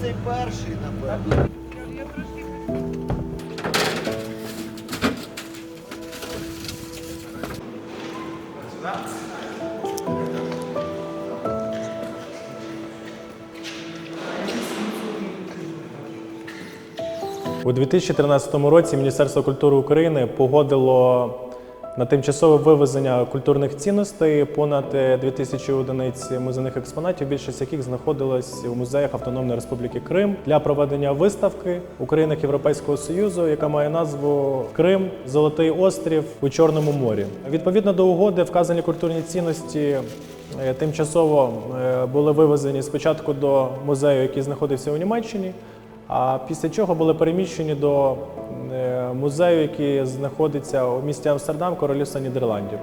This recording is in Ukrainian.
Цей перший, напевно. У 2013 році Міністерство культури України погодило на тимчасове вивезення культурних цінностей понад е, 2000 одиниць музейних експонатів, більшість яких знаходилась у музеях Автономної Республіки Крим для проведення виставки у країнах Європейського Союзу, яка має назву Крим Золотий острів у Чорному морі. Відповідно до угоди, вказані культурні цінності е, тимчасово е, були вивезені спочатку до музею, який знаходився у Німеччині. А після чого були переміщені до е, музею, який знаходиться у місті Амстердам, Королівства Нідерландів.